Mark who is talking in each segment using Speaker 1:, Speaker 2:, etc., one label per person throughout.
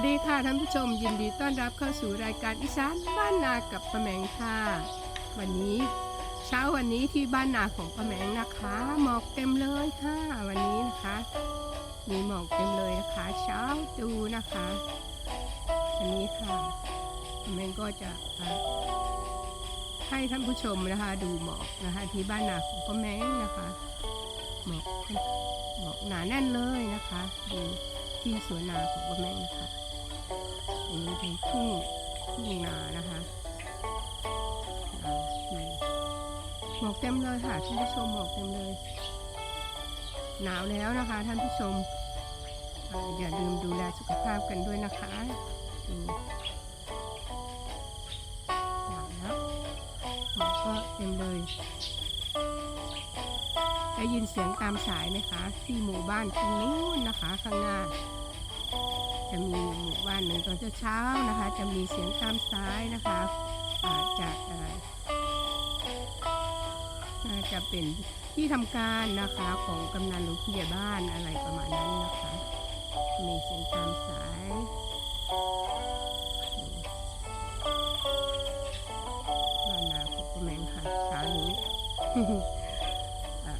Speaker 1: วัสดีค่ะท่านผู้ชมยินดีต้อนรับเข้าสู่รายการอีสานบ้านนากับป้าแมงค่ะ วันนี้เช้าวันนี้ที่บ้านนาของป้าแมงนะคะ หมอกเต็มเลยค่ะ วันนี้นะคะ มีหมอกเต็มเลยนะคะ เช้าดูนะคะอันนี้ค่ะป้าแมงก็จะอะให้ท่านผู้ชมนะคะดูหมอกนะคะที่บ้านนาของป้าแมงนะคะหมอกหมอกหนาแน่นเลยนะคะดูที่สวนนาของป้าแมงนะคะ อันนี้เป็นทุ่งทุ่งนานะคะหมอกเต็มเลยค่ะท่านผู้ชมหมอกเต็มเลย หนาวแล้วนะคะ ท่านผู้ชมอ่าอย่าลืมดูแลสุขภาพกันด้วยนะคะดูหนาวแล้วหมอกก็เต็มเลยได้ยินเสียงตามสายไหมคะ ที่หมู่บ้านตรงนู้นนะคะ ข้างหน้า จะมีหมู่บ้านหนึ่งตอนเช้าๆนะคะ จะมีเสียงตามซ้ายนะคะาจากอาจะเป็นที่ทำการนะคะของกำนันหรือผู้ใหญ่บ้านอะไรประมาณนั้นนะคะ มีเสียงตามสายบ้านนาของป้าแมงค่ะเช้านี้อ่า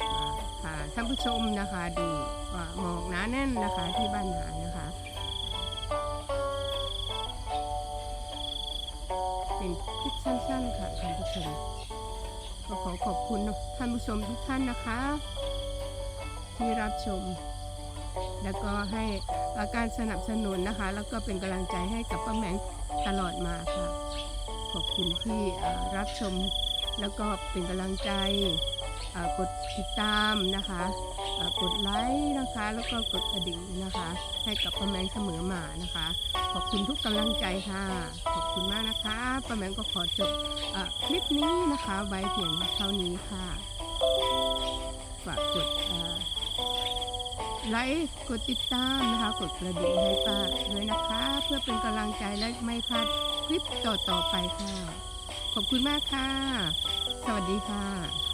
Speaker 1: มาพาท่านผู้ชมนะคะ ดูหมอกหนาแน่นนะคะที่บ้านนานะคะ เป็นคลิปสั้นๆค่ะท่านผู้ชมก็ขอขอบคุณท่านผู้ชมทุกท่านนะคะ ที่รับชม แล้วก็ให้อ่อการสนับสนุนนะคะ แล้วก็เป็นกำลังใจให้กับป้าแมงตลอดมาค่ะ ขอบคุณที่รับชม แล้วก็เป็นกำลังใจกดติดตามนะคะ กดไลค์นะคะ แล้วก็กดกระดิ่งนะคะ ให้กับป้าแมงเสมอมา นะคะ ขอบคุณทุกกำลังใจค่ะ ขอบคุณมากนะคะป้าแมงก็ขอจบอคลิปนี้นะคะไว้เพียงเท่านี้ค่ะฝากกดไลค์กดติดตามนะคะ กดกระดิ่งให้ป้าด้วยนะคะ เพื่อเป็นกำลังใจและไม่พลาดคลิปต่อๆไปค่ะ ขอบคุณมากค่ะ สวัสดีค่ะ